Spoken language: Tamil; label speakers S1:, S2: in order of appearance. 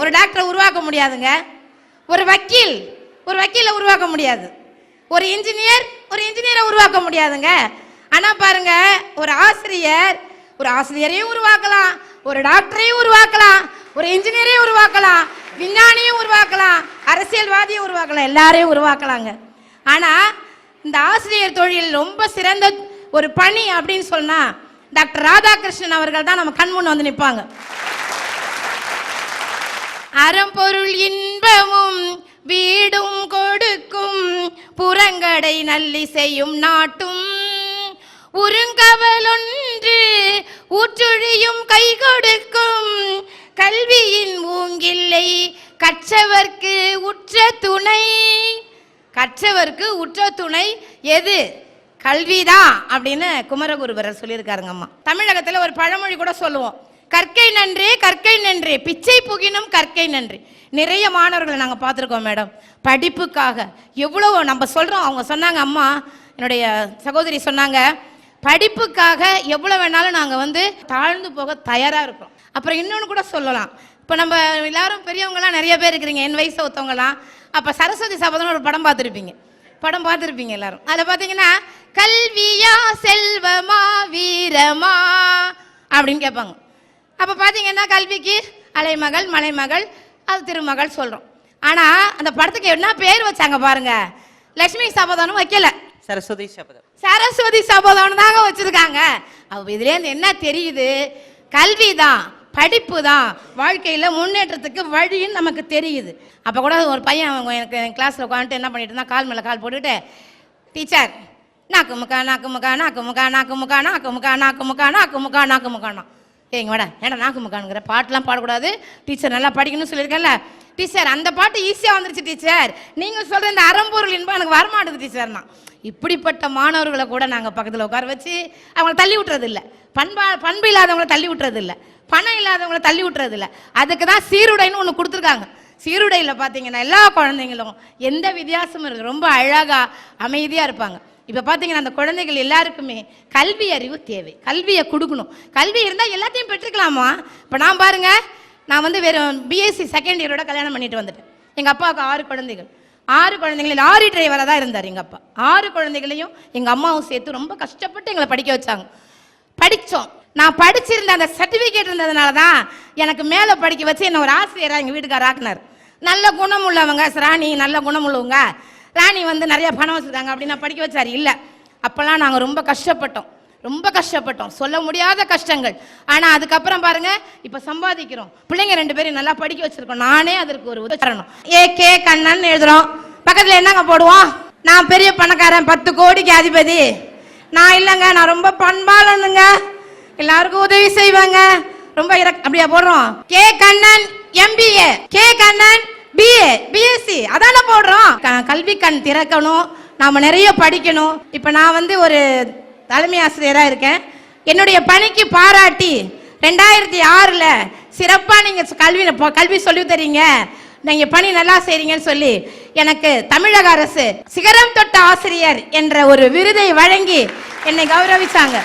S1: ஒரு டாக்டரை உருவாக்க முடியாதுங்க. ஒரு வக்கீல் ஒரு வக்கீலை உருவாக்க முடியாது. ஒரு இன்ஜினியர் ஒரு இன்ஜினியரை உருவாக்க முடியாதுங்க. ஆனால் பாருங்க ஒரு ஆசிரியர் ஒரு ஆசிரியரையும் உருவாக்கலாம் ஒரு டாக்டரையும் உருவாக்கலாம் ஒரு இன்ஜினியரையும் உருவாக்கலாம் விஞ்ஞானியும் உருவாக்கலாம் அரசியல்வாதியும் உருவாக்கலாம் எல்லாரையும் உருவாக்கலாங்க. ஆனால் இந்த ஆசிரியர் தொழில் ரொம்ப சிறந்த ஒரு பணி அப்படின்னு சொன்னால் டாக்டர் ராதாகிருஷ்ணன் அவர்கள் தான் நம்ம கண் முன் வந்து நிற்பாங்க அறம்பொருள் இன்பமும் வீடும் கொடுக்கும். புறங்கடை நல்லி செய்யும் நாட்டும். உருங்கவலொன்று ஊற்றுழியும் கை கொடுக்கும். கல்வியின் ஊங்கில்லை கற்றவர்க்கு உற்ற துணை. கற்றவர்க்கு உற்ற துணை எது? கல்விதான் அப்படின்னு குமரகுருபரர் சொல்லியிருக்காருங்க அம்மா ஒரு பழமொழி கூட சொல்லுவோம். கற்கை நன்றே கற்கை நன்றே. பிச்சை புகினும் கற்கை நன்றி. நிறைய மாணவர்களை நாங்கள் பார்த்துருக்கோம் மேடம். படிப்புக்காக எவ்வளோ நம்ம சொல்கிறோம் அவங்க சொன்னாங்க அம்மா என்னுடைய சகோதரி சொன்னாங்க படிப்புக்காக எவ்வளோ வேணாலும் நாங்கள் வந்து தாழ்ந்து போக தயாராக இருக்கோம். அப்புறம் இன்னொன்று கூட சொல்லலாம். இப்போ நம்ம எல்லாரும் பெரியவங்களாம் நிறைய பேர் இருக்கிறீங்க. என் வயசு ஒருத்தவங்கலாம் அப்போ சரஸ்வதி சபதம்னு ஒரு படம் பார்த்துருப்பீங்க. படம் பார்த்துருப்பீங்க எல்லாரும். அதில் பார்த்தீங்கன்னா கல்வியா செல்வமா வீரமா? அப்படின்னு கேட்பாங்க. அப்போ பார்த்தீங்கன்னா கல்விக்கு அலைமகள் மலைமகள் அது திருமகள் சொல்கிறோம் ஆனால் அந்த படத்துக்கு என்ன பேர் வச்சாங்க பாருங்க. லட்சுமி சபதம்னு வைக்கல.
S2: சரஸ்வதி சபதம்.
S1: சரஸ்வதி சபதம்னு தாங்க வச்சிருக்காங்க. அப்போ இதுலேருந்து என்ன தெரியுது? கல்வி தான் படிப்பு தான் வாழ்க்கையில் முன்னேற்றத்துக்கு வழின்னு நமக்கு தெரியுது. அப்போ கூட ஒரு பையன் அவங்க எனக்கு என் கிளாஸில் உட்காந்துட்டு என்ன பண்ணிட்டு இருந்தா கால் மேலே கால் போட்டுட்டு டீச்சர் நாக்கு முக்கா நாக்கு முக்கா நாக்கு முக்கா நாக்கு முக்கா நாக்கு முக்கா நாக்கு முக்கா நாக்கு முக்கா நாக்கு முக்கானா ஏங்க மேடம் ஏடா நாக்கு முக்கானுங்கிற பாட்டெலாம் பாடக்கூடாது? டீச்சர் நல்லா படிக்கணும்னு சொல்லியிருக்கேன்ல. டீச்சர் அந்த பாட்டு ஈஸியாக வந்துருச்சு டீச்சர் நீங்கள் சொல்கிற இந்த அறம்பொருள் இன்பம் எனக்கு வரமாட்டேது டீச்சர்னா இப்படிப்பட்ட மாணவர்களை கூட நாங்கள் பக்கத்தில் உட்கார வச்சு அவங்கள தள்ளி விட்டுறது இல்லை பண்பா பண்பு இல்லாதவங்கள தள்ளி விட்டுறது இல்லை பணம் இல்லாதவங்கள தள்ளி விட்டுறது இல்லை அதுக்கு தான் சீருடைன்னு ஒன்று கொடுத்துருக்காங்க. சீருடையில் பார்த்தீங்கன்னா எல்லா குழந்தைங்களும் எந்த வித்தியாசமும் இருக்கு ரொம்ப அழகாக அமைதியாக இருப்பாங்க. இப்போ பார்த்தீங்கன்னா அந்த குழந்தைகள் எல்லாருக்குமே கல்வி அறிவு தேவை. கல்வியை கொடுக்கணும். கல்வி இருந்தால் எல்லாத்தையும் பெற்றுக்கலாமா? இப்போ நான் பாருங்க நான் வந்து வெறும் பிஎஸ்சி செகண்ட் இயரோட கல்யாணம் பண்ணிட்டு வந்துட்டேன். எங்கள் அப்பாவுக்கு ஆறு குழந்தைகள். ஆறு குழந்தைகளில் லாரி டிரைவராக தான் இருந்தார் எங்கள் அப்பா. ஆறு குழந்தைகளையும் எங்கள் அம்மாவும் சேர்த்து ரொம்ப கஷ்டப்பட்டு எங்களை படிக்க வச்சாங்க. படித்தோம் நான் படிச்சிருந்த அந்த சர்டிஃபிகேட் இருந்ததுனால தான் எனக்கு மேலே படிக்க வச்சு என்ன ஒரு ஆசிரியராக எங்கள் வீட்டுக்காரர் ஆக்குனார். நல்ல குணம் உள்ளவங்க ராணி நல்ல குணம் உள்ளவங்க ராணி வந்து நிறைய பணம் வச்சுருக்காங்க அப்படின்னு படிக்க வச்சார். இல்லை. அப்போல்லாம் நாங்கள் ரொம்ப கஷ்டப்பட்டோம். ரொம்ப கஷ்டப்பட்டோம். சொல்ல முடியாத கஷ்டங்கள். ஆனால் அதுக்கப்புறம் பாருங்க இப்போ சம்பாதிக்கிறோம். பிள்ளைங்க ரெண்டு பேரும் நல்லா படிக்க வச்சிருக்கோம். நானே அதற்கு ஒரு உதாரணம். ஏ கே கண்ணன் எழுதுறோம். பக்கத்தில் என்னங்க போடுவோம்? நான் பெரிய பணக்காரன் பத்து கோடிக்கு அதிபதி. நான் இல்லைங்க நான் ரொம்ப பண்பால் எல்லாருக்கும் உதவி செய்வாங்க. ரொம்ப இறக் அப்படியா போடுறோம். K Kannan MBA K Kannan BA BSc அதானே போடுறோம். க- கல்வி கண் திறக்கணும். நாம நிறைய படிக்கணும். இப்போ நான் வந்து ஒரு தலைமை ஆசிரியராக இருக்கேன். என்னுடைய பணிக்கு பாராட்டி ரெண்டாயிரத்தி ஆறில் சிறப்பாக நீங்கள் கல்வி கல்வி சொல்லித் தரீங்க. நீங்கள் பணி நல்லா செய்றீங்கன்னு சொல்லி எனக்கு தமிழக அரசு சிகரம் தொட்ட ஆசிரியர் என்ற ஒரு விருதை வழங்கி என்னை கௌரவிச்சாங்க.